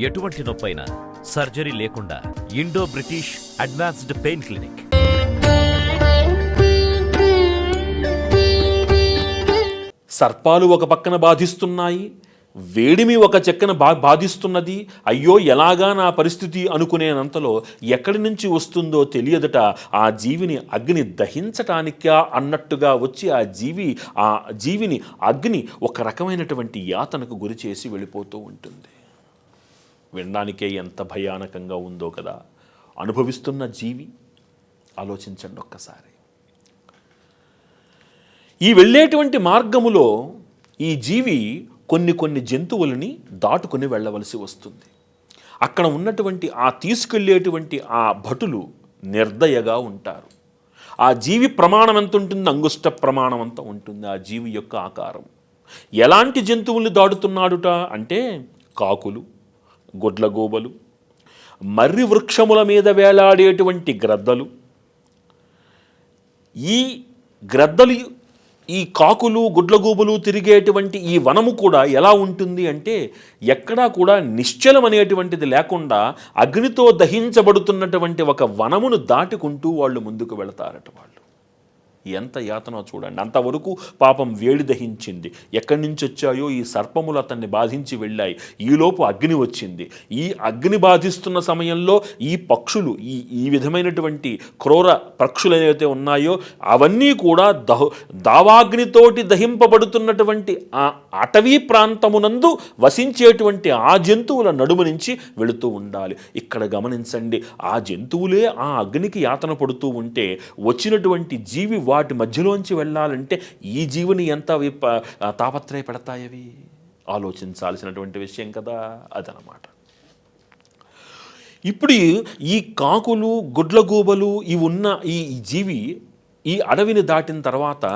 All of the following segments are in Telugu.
ఎటువంటి నొప్పైనా సర్జరీ లేకుండా Indo British advanced pain clinic. సర్పాలు ఒక పక్కన బాధిస్తున్నాయి వేడిమి ఒక చెక్కన బా బాధిస్తున్నది. అయ్యో ఎలాగా నా పరిస్థితి అనుకునేనంతలో ఎక్కడి నుంచి వస్తుందో తెలియదుట. ఆ జీవిని అగ్ని దహించటానికా అన్నట్టుగా వచ్చి ఆ జీవి ఆ జీవిని అగ్ని ఒక రకమైనటువంటి యాతనకు గురి చేసి వెళ్ళిపోతూ ఉంటుంది. వినడానికే ఎంత భయానకంగా ఉందో కదా. అనుభవిస్తున్న జీవి ఆలోచించండి ఒక్కసారి. ఈ వెళ్ళేటువంటి మార్గములో ఈ జీవి కొన్ని కొన్ని జంతువులని దాటుకొని వెళ్ళవలసి వస్తుంది. అక్కడ ఉన్నటువంటి ఆ తీసుకెళ్ళేటువంటి ఆ భటులు నిర్దయగా ఉంటారు. ఆ జీవి ప్రమాణం ఎంత ఉంటుంది? అంగుష్ట ప్రమాణం అంత ఉంటుంది. ఆ జీవి యొక్క ఆకారం. ఎలాంటి జంతువుల్ని దాటుతున్నాడుట? అంటే కాకులు గొడ్లగోబలు మర్రి వృక్షముల మీద వేలాడేటువంటి గ్రద్దలు. ఈ గ్రద్దలు ఈ కాకులు గుడ్లగూబులు తిరిగేటువంటి ఈ వనము కూడా ఎలా ఉంటుంది అంటే ఎక్కడా కూడా నిశ్చలం అనేటువంటిది లేకుండా అగ్నితో దహించబడుతున్నటువంటి ఒక వనమును దాటుకుంటూ వాళ్ళు ముందుకు వెళతారట వాళ్ళు. ఎంత యాతనో చూడండి. అంతవరకు పాపం వేడి దహించింది. ఎక్కడి నుంచి వచ్చాయో ఈ సర్పములు అతన్ని బాధించి వెళ్ళాయి. ఈలోపు అగ్ని వచ్చింది. ఈ అగ్ని బాధిస్తున్న సమయంలో ఈ పక్షులు ఈ ఈ విధమైనటువంటి క్రూర పక్షులు ఏవైతే ఉన్నాయో అవన్నీ కూడా దహ దావాగ్నితోటి దహింపబడుతున్నటువంటి ఆ అటవీ ప్రాంతమునందు వసించేటువంటి ఆ జంతువుల నడుము నుంచి వెళుతూ ఉండాలి. ఇక్కడ గమనించండి. ఆ జంతువులే ఆ అగ్నికి యాతన పడుతూ ఉంటే వచ్చినటువంటి జీవి వాటి మధ్యలోంచి వెళ్ళాలంటే ఈ జీవిని ఎంత విప తాపత్రయపడతాయవి ఆలోచించాల్సినటువంటి విషయం కదా అదనమాట ఇప్పుడు ఈ కాకులు గుడ్లగూబలు ఇవి ఉన్న ఈ జీవి ఈ అడవిని దాటిన తర్వాత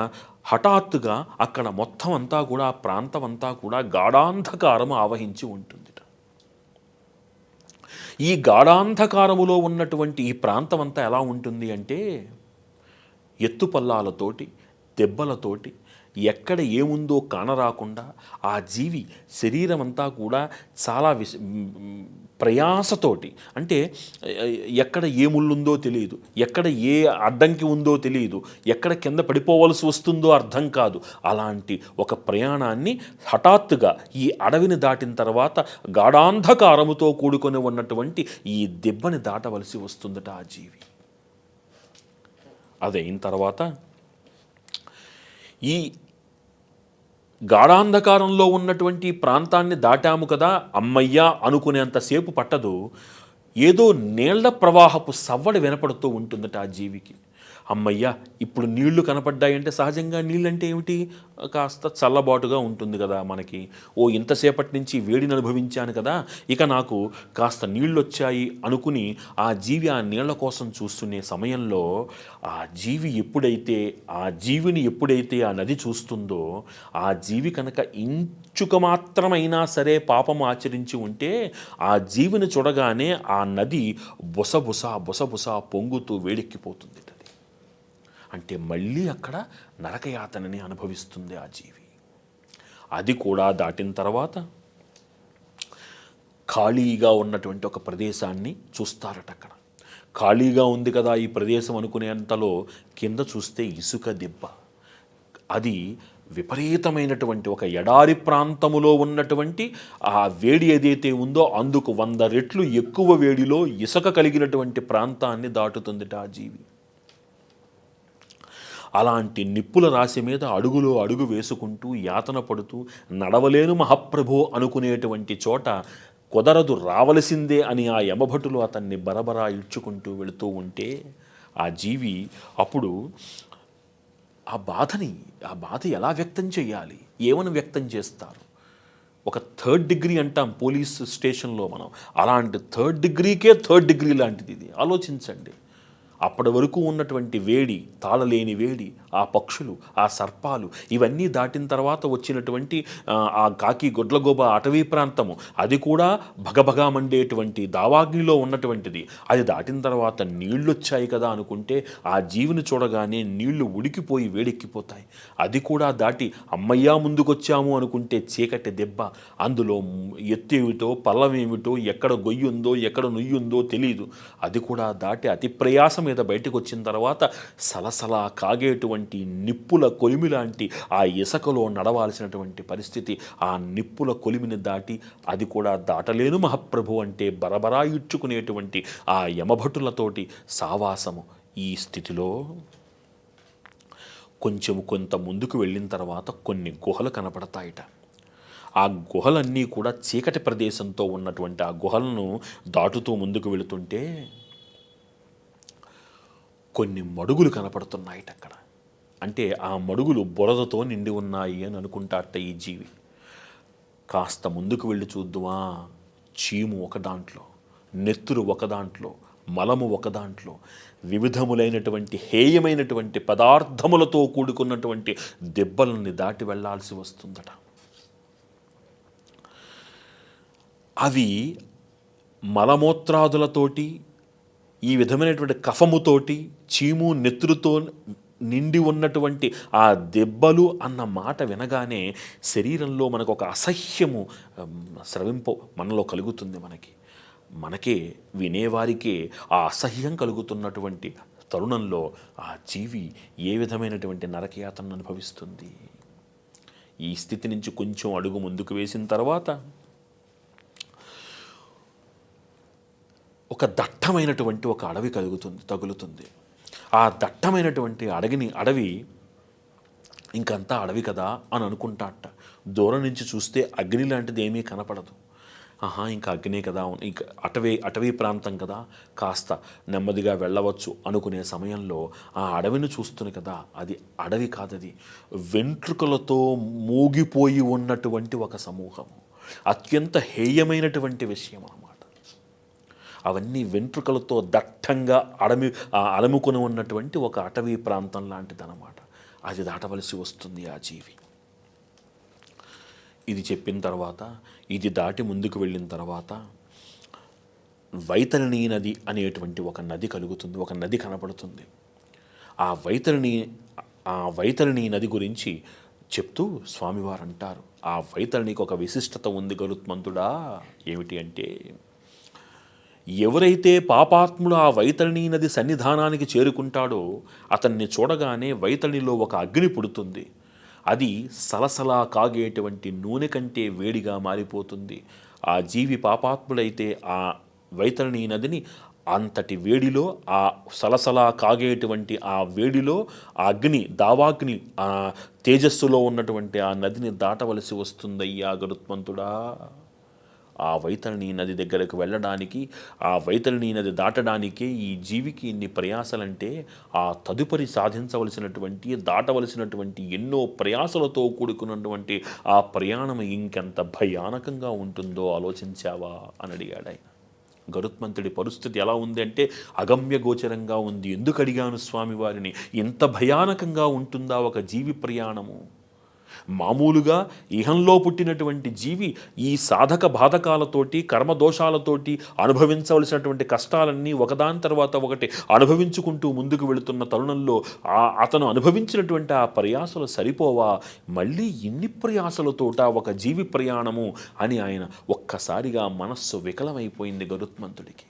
హఠాత్తుగా అక్కడ మొత్తం అంతా కూడా ప్రాంతం అంతా కూడా గాఢాంధకారం ఆవహించి ఉంటుంది ఈ గాఢాంధకారములో ఉన్నటువంటి ఈ ప్రాంతం అంతా ఎలా ఉంటుంది అంటే ఎత్తుపల్లాలతోటి దెబ్బలతోటి ఎక్కడ ఏముందో కానరాకుండా ఆ జీవి శరీరం అంతా కూడా చాలా విశ ప్రయాసతోటి అంటే ఎక్కడ ఏ ముళ్ళుందో తెలియదు ఎక్కడ ఏ అడ్డంకి ఉందో తెలియదు ఎక్కడ కింద పడిపోవలసి వస్తుందో అర్థం కాదు. అలాంటి ఒక ప్రయాణాన్ని హఠాత్తుగా ఈ అడవిని దాటిన తర్వాత గాఢాంధకారముతో కూడుకొని ఉన్నటువంటి ఈ దెబ్బని దాటవలసి వస్తుందట ఆ జీవి. అదైన తర్వాత ఈ గాఢాంధకారంలో ఉన్నటువంటి ప్రాంతాన్ని దాటాము కదా అమ్మయ్యా అనుకునేంతసేపు పట్టదు. ఏదో నీళ్ళ ప్రవాహపు సవ్వడి వినపడుతూ ఉంటుందట ఆ జీవికి. అమ్మయ్యా ఇప్పుడు నీళ్ళు కనపడ్డాయంటే సహజంగా నీళ్ళంటే ఏమిటి? కాస్త చల్లబాటుగా ఉంటుంది కదా మనకి. ఓ ఇంతసేపటి నుంచి వేడిని అనుభవించాను కదా. ఇక నాకు కాస్త నీళ్ళు వచ్చాయి అనుకుని ఆ జీవి ఆ నీళ్ళ కోసం చూస్తునే సమయంలో ఆ జీవి ఎప్పుడైతే ఆ జీవిని ఎప్పుడైతే ఆ నది చూస్తుందో ఆ జీవి కనుక ఇంచుక మాత్రమైనా సరే పాపం ఆచరించి ఉంటే ఆ జీవిని చూడగానే ఆ నది బుసబుస బుసబుస పొంగుతూ వేడెక్కిపోతుంది. అంటే మళ్ళీ అక్కడ నరకయాతనని అనుభవిస్తుంది ఆ జీవి. అది కూడా దాటిన తర్వాత ఖాళీగా ఉన్నటువంటి ఒక ప్రదేశాన్ని చూస్తారట అక్కడ. ఖాళీగా ఉంది కదా ఈ ప్రదేశం అనుకునేంతలో కింద చూస్తే ఇసుక దిబ్బ. అది విపరీతమైనటువంటి ఒక ఎడారి ప్రాంతములో ఉన్నటువంటి ఆ వేడి ఏదైతే ఉందో అందుకు వంద రెట్లు ఎక్కువ వేడిలో ఇసుక కలిగినటువంటి ప్రాంతాన్ని దాటుతుందిట ఆ జీవి. అలాంటి నిప్పుల రాశి మీద అడుగులో అడుగు వేసుకుంటూ యాతన పడుతూ నడవలేను మహాప్రభు అనుకునేటువంటి చోట కుదరదు రావలసిందే అని ఆ యమభటులు అతన్ని బరబరా ఇడ్చుకుంటూ వెళుతూ ఉంటే ఆ జీవి అప్పుడు ఆ బాధని ఆ బాధ ఎలా వ్యక్తం చేయాలి? ఏమని వ్యక్తం చేస్తారు? ఒక థర్డ్ డిగ్రీ అంటాం పోలీస్ స్టేషన్లో మనం. అలాంటి థర్డ్ డిగ్రీకే థర్డ్ డిగ్రీ లాంటిది ఇది. ఆలోచించండి. అప్పటి వరకు ఉన్నటువంటి వేడి తాళలేని వేడి ఆ పక్షులు ఆ సర్పాలు ఇవన్నీ దాటిన తర్వాత వచ్చినటువంటి ఆ, కాకి గొడ్లగోబ అటవీ ప్రాంతము అది కూడా భగభగా మండేటువంటి దావాగ్నిలో ఉన్నటువంటిది. అది దాటిన తర్వాత నీళ్ళు వచ్చాయి కదా అనుకుంటే ఆ జీవిని చూడగానే నీళ్ళు ఉడికిపోయి వేడెక్కిపోతాయి. అది కూడా దాటి అమ్మయ్యా ముందుకొచ్చాము అనుకుంటే చీకటి దెబ్బ. అందులో ఎత్తు ఏమిటో పల్లం ఏమిటో ఎక్కడ గొయ్యి ఉందో ఎక్కడ నుయ్యి ఉందో తెలియదు అది కూడా దాటి అతి ప్రయాసం మీద బయటకు వచ్చిన తర్వాత సలసలా కాగేటువంటి నిప్పుల కొలిమి లాంటి ఆ ఇసుకలో నడవాల్సినటువంటి పరిస్థితి ఆ నిప్పుల కొలిమిని దాటి అది కూడా దాటలేను మహాప్రభు అంటే బరబరా ఇచ్చుకునేటువంటి ఆ యమభటులతోటి సావాసము ఈ స్థితిలో. కొంచెం కొంత ముందుకు వెళ్ళిన తర్వాత కొన్ని గుహలు కనపడతాయిట. ఆ గుహలన్నీ కూడా చీకటి ప్రదేశంతో ఉన్నటువంటి ఆ గుహలను దాటుతూ ముందుకు వెళుతుంటే కొన్ని మడుగులు కనపడుతున్నాయిట అక్కడ. అంటే ఆ మడుగులు బురదతో నిండి ఉన్నాయి అని అనుకుంటారట ఈ జీవి. కాస్త ముందుకు వెళ్ళి చూద్దుమా చీము ఒక దాంట్లో నెత్తురు ఒక దాంట్లో మలము ఒక దాంట్లో వివిధములైనటువంటి హేయమైనటువంటి పదార్థములతో కూడుకున్నటువంటి దెబ్బలని దాటి వెళ్ళాల్సి వస్తుందట. అవి మలమూత్రాదులతోటి ఈ విధమైనటువంటి కఫముతోటి చీము నెత్తురుతో నిండి ఉన్నటువంటి ఆ దెబ్బలు అన్న మాట వినగానే శరీరంలో మనకు ఒక అసహ్యము స్రవింపు మనలో కలుగుతుంది మనకి. మనకే వినేవారికే ఆ అసహ్యం కలుగుతున్నటువంటి తరుణంలో ఆ జీవి ఏ విధమైనటువంటి నరకయాతను అనుభవిస్తుంది? ఈ స్థితి నుంచి కొంచెం అడుగు ముందుకు వేసిన తర్వాత ఒక దట్టమైనటువంటి ఒక అడవి కలుగుతుంది తగులుతుంది. ఆ దట్టమైనటువంటి అడవిని అడవి ఇంకంతా అడవి కదా అని అనుకుంటాట. దూరం నుంచి చూస్తే అగ్ని లాంటిది ఏమీ కనపడదు. ఆహా ఇంకా అగ్నే కదా ఇంకా అటవీ అటవీ ప్రాంతం కదా కాస్త నెమ్మదిగా వెళ్ళవచ్చు అనుకునే సమయంలో ఆ అడవిని చూస్తుంది కదా అది అడవి కాదది. వెంట్రుకలతో మూగిపోయి ఉన్నటువంటి ఒక సమూహం. అత్యంత హేయమైనటువంటి విషయం. అన్నమాట అవన్నీ వెంట్రుకలతో దట్టంగా అడమి ఆ అలముకొని ఉన్నటువంటి ఒక అటవీ ప్రాంతం లాంటిదన్నమాట. అది దాటవలసి వస్తుంది ఆ జీవి. ఇది చెప్పిన తర్వాత ఇది దాటి ముందుకు వెళ్ళిన తర్వాత వైతరిణి నది అనేటువంటి ఒక నది కలుగుతుంది ఒక నది కనపడుతుంది. ఆ వైతరిణి ఆ వైతరిణి నది గురించి చెప్తూ స్వామివారు అంటారు ఆ వైతరిణికి ఒక విశిష్టత ఉంది గరుత్మంతుడా ఏమిటి అంటే ఎవరైతే పాపాత్ముడు ఆ వైతరణీ నది సన్నిధానానికి చేరుకుంటాడో అతన్ని చూడగానే వైతరిణిలో ఒక అగ్ని పుడుతుంది. అది సలసలా కాగేటువంటి నూనె కంటే వేడిగా మారిపోతుంది. ఆ జీవి పాపాత్ముడైతే ఆ వైతరిణీ నదిని అంతటి వేడిలో ఆ సలసలా కాగేటువంటి ఆ వేడిలో ఆ అగ్ని దావాగ్ని ఆ తేజస్సులో ఉన్నటువంటి ఆ నదిని దాటవలసి వస్తుందయ్యా గరుత్మంతుడా ఆ వైతరణి నది దగ్గరకు వెళ్ళడానికి ఆ వైతరణి నది దాటడానికే ఈ జీవికి ఇన్ని ప్రయాసలంటే ఆ తదుపరి సాధించవలసినటువంటి దాటవలసినటువంటి ఎన్నో ప్రయాసలతో కూడుకున్నటువంటి ఆ ప్రయాణం ఇంకెంత భయానకంగా ఉంటుందో ఆలోచించావా అని అడిగాడు ఆయన. గరుత్మంతుడి పరిస్థితి ఎలా ఉంది అంటే అగమ్య గోచరంగా ఉంది. ఎందుకు అడిగాను స్వామివారిని ఎంత భయానకంగా ఉంటుందా ఒక జీవి ప్రయాణము? మామూలుగా ఇహంలో పుట్టినటువంటి జీవి ఈ సాధక బాధకాలతోటి కర్మదోషాలతోటి అనుభవించవలసినటువంటి కష్టాలన్నీ ఒకదాని తర్వాత ఒకటి అనుభవించుకుంటూ ముందుకు వెళుతున్న తరుణంలో ఆ అతను అనుభవించినటువంటి ఆ ప్రయాసలు సరిపోవా? మళ్ళీ ఇన్ని ప్రయాసలతోట ఒక జీవి ప్రయాణము అని ఆయన ఒక్కసారిగా మనస్సు వికలమైపోయింది గరుత్మంతుడికి.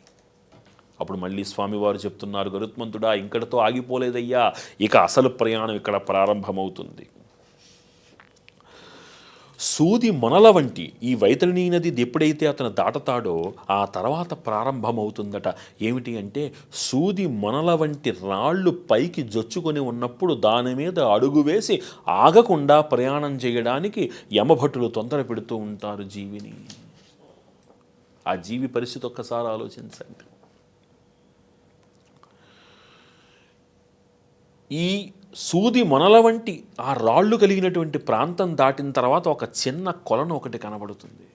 అప్పుడు మళ్ళీ స్వామివారు చెప్తున్నారు గరుత్మంతుడా ఇంకటితో ఆగిపోలేదయ్యా. ఇక అసలు ప్రయాణం ఇక్కడ ప్రారంభమవుతుంది. సూది మొనల వంటి ఈ వైతరిణీ నది ఎప్పుడైతే అతను దాటతాడో ఆ తర్వాత ప్రారంభమవుతుందట. ఏమిటి అంటే సూది మొనల వంటి రాళ్ళు పైకి జొచ్చుకొని ఉన్నప్పుడు దాని మీద అడుగు వేసి ఆగకుండా ప్రయాణం చేయడానికి యమభటులు తొందర పెడుతూ ఉంటారు జీవిని. ఆ జీవి పరిస్థితి ఒక్కసారి ఆలోచించండి. ఈ సూది మొనల వంటి ఆ రాళ్ళు కలిగినటువంటి ప్రాంతం దాటిన తర్వాత ఒక చిన్న కొలను ఒకటి కనబడుతుంది.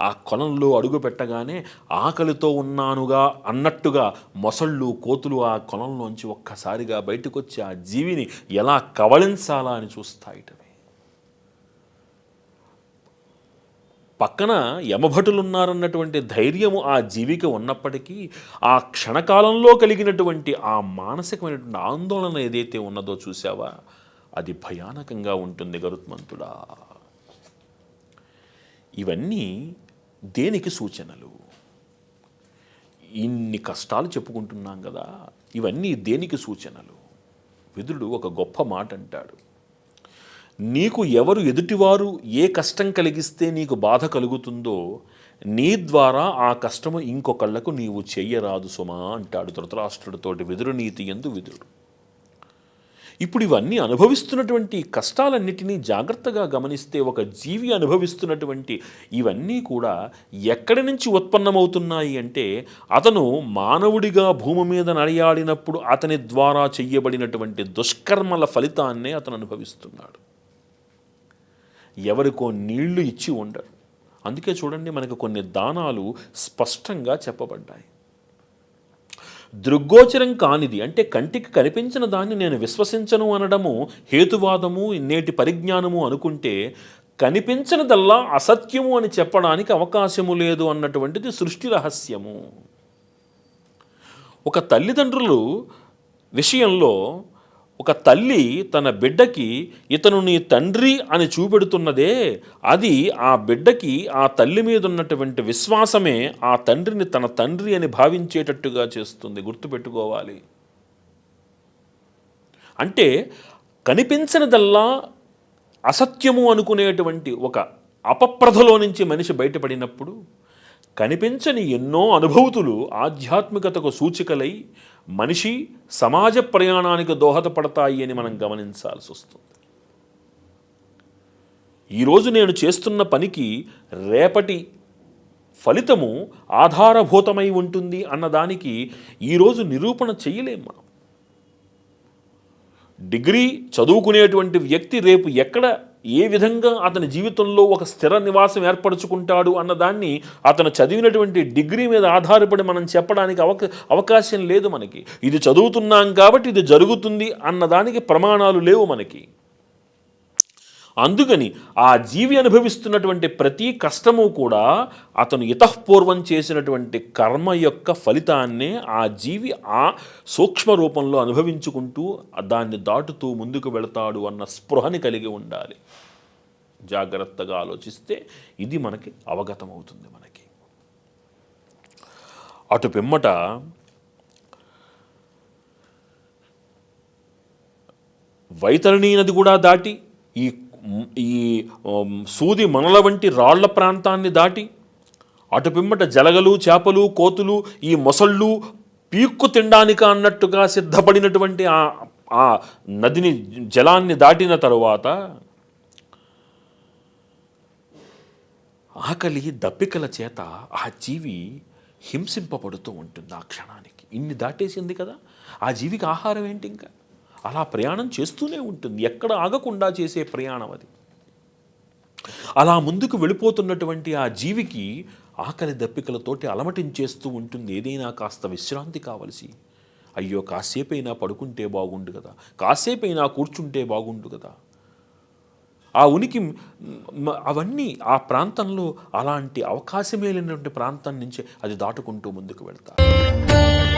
ఆ కొలంలో అడుగు పెట్టగానే ఆకలితో ఉన్నానుగా అన్నట్టుగా మొసళ్ళు కోతులు ఆ కొలంలోంచి ఒక్కసారిగా బయటకు వచ్చి ఆ జీవిని ఎలా కవళించాలా అని చూస్తాయిటవి పక్కన యమభటులున్నారన్నటువంటి ధైర్యము ఆ జీవికి ఉన్నప్పటికీ ఆ క్షణకాలంలో కలిగినటువంటి ఆ మానసికమైనటువంటి ఆందోళన ఏదైతే ఉన్నదో చూసావా అది భయానకంగా ఉంటుంది గరుత్మంతుడా. ఇవన్నీ దేనికి సూచనలు? ఇన్ని కష్టాలు చెప్పుకుంటున్నాం కదా ఇవన్నీ దేనికి సూచనలు? విదురుడు ఒక గొప్ప మాట అంటాడు నీకు ఎవరు ఎదుటివారు ఏ కష్టం కలిగిస్తే నీకు బాధ కలుగుతుందో నీ ద్వారా ఆ కష్టము ఇంకొకళ్ళకు నీవు చెయ్యరాదు సుమా అంటాడు ధృతరాష్ట్రుడితోటి విదురు నీతి ఎందు విదురుడు. ఇప్పుడు ఇవన్నీ అనుభవిస్తున్నటువంటి కష్టాలన్నిటినీ జాగ్రత్తగా గమనిస్తే ఒక జీవి అనుభవిస్తున్నటువంటి ఇవన్నీ కూడా ఎక్కడి నుంచి ఉత్పన్నమవుతున్నాయి అంటే అతను మానవుడిగా భూమి మీద నడయాడినప్పుడు అతని ద్వారా చెయ్యబడినటువంటి దుష్కర్మల ఫలితాన్నే అతను అనుభవిస్తున్నాడు. ఎవరికో నీళ్ళు ఇచ్చి ఉండరు. అందుకే చూడండి మనకు కొన్ని దానాలు స్పష్టంగా చెప్పబడ్డాయి. దృగ్గోచరం కానిది అంటే కంటికి కనిపించిన దాన్ని నేను విశ్వసించను అనడము హేతువాదము నేటి పరిజ్ఞానము అనుకుంటే కనిపించినదల్లా అసత్యము అని చెప్పడానికి అవకాశము లేదు అన్నటువంటిది సృష్టి రహస్యము. ఒక తల్లిదండ్రులు విషయంలో ఒక తల్లి తన బిడ్డకి ఇతను నీ తండ్రి అని చూపెడుతున్నదే అది ఆ బిడ్డకి ఆ తల్లి మీద ఉన్నటువంటి విశ్వాసమే ఆ తండ్రిని తన తండ్రి అని భావించేటట్టుగా చేస్తుంది. గుర్తుపెట్టుకోవాలి. అంటే కనిపించినదల్లా అసత్యము అనుకునేటువంటి ఒక అపప్రధలో నుంచి మనిషి బయటపడినప్పుడు కనిపించని ఎన్నో అనుభూతులు ఆధ్యాత్మికతకు సూచికలై మనిషి సమాజ ప్రయాణానికి దోహదపడతాయి అని మనం గమనించాల్సి వస్తుంది. ఈరోజు నేను చేస్తున్న పనికి రేపటి ఫలితము ఆధారభూతమై ఉంటుంది అన్నదానికి ఈరోజు నిరూపణ చేయలేం మనం. డిగ్రీ చదువుకునేటువంటి వ్యక్తి రేపు ఎక్కడ ఏ విధంగా అతని జీవితంలో ఒక స్థిర నివాసం ఏర్పరచుకుంటాడు అన్నదాన్ని అతను చదివినటువంటి డిగ్రీ మీద ఆధారపడి మనం చెప్పడానికి అవక అవకాశం లేదు మనకి. ఇది చదువుతున్నాం కాబట్టి ఇది జరుగుతుంది అన్నదానికి ప్రమాణాలు లేవు మనకి. అందుకని ఆ జీవి అనుభవిస్తున్నటువంటి ప్రతి కష్టము కూడా అతను ఇతఃపూర్వం చేసినటువంటి కర్మ యొక్క ఫలితాన్నే ఆ జీవి ఆ సూక్ష్మ రూపంలో అనుభవించుకుంటూ దాన్ని దాటుతూ ముందుకు వెళతాడు అన్న స్పృహని కలిగి ఉండాలి. జాగ్రత్తగా ఆలోచిస్తే ఇది మనకి అవగతమవుతుంది మనకి. అటు పిమ్మట వైతరణీ నది కూడా దాటి ఈ ఈ సూది మనల వంటి రాళ్ళ ప్రాంతాన్ని దాటి అటు పిమ్మట జలగలు చేపలు కోతులు ఈ మొసళ్ళు పీక్కు తినడానిక అన్నట్టుగా సిద్ధపడినటువంటి ఆ ఆ నదిని జలాన్ని దాటిన తరువాత ఆకలి దప్పికల చేత ఆ జీవి హింసింపబడుతూ ఉంటుంది ఆ క్షణానికి. ఇన్ని దాటేసింది కదా ఆ జీవికి ఆహారం ఏంటి ఇంకా? అలా ప్రయాణం చేస్తూనే ఉంటుంది. ఎక్కడ ఆగకుండా చేసే ప్రయాణం అది. అలా ముందుకు వెళ్ళిపోతున్నటువంటి ఆ జీవికి ఆకలి దప్పికలతోటి అలమటించేస్తూ ఉంటుంది. ఏదైనా కాస్త విశ్రాంతి కావలసి. అయ్యో కాసేపైనా పడుకుంటే బాగుండు కదా. కాసేపైనా కూర్చుంటే బాగుండు కదా. ఆ ఉనికి అవన్నీ ఆ ప్రాంతంలో అలాంటి అవకాశమే లేనటువంటి ప్రాంతం నుంచి అది దాటుకుంటూ ముందుకు వెళ్తారు.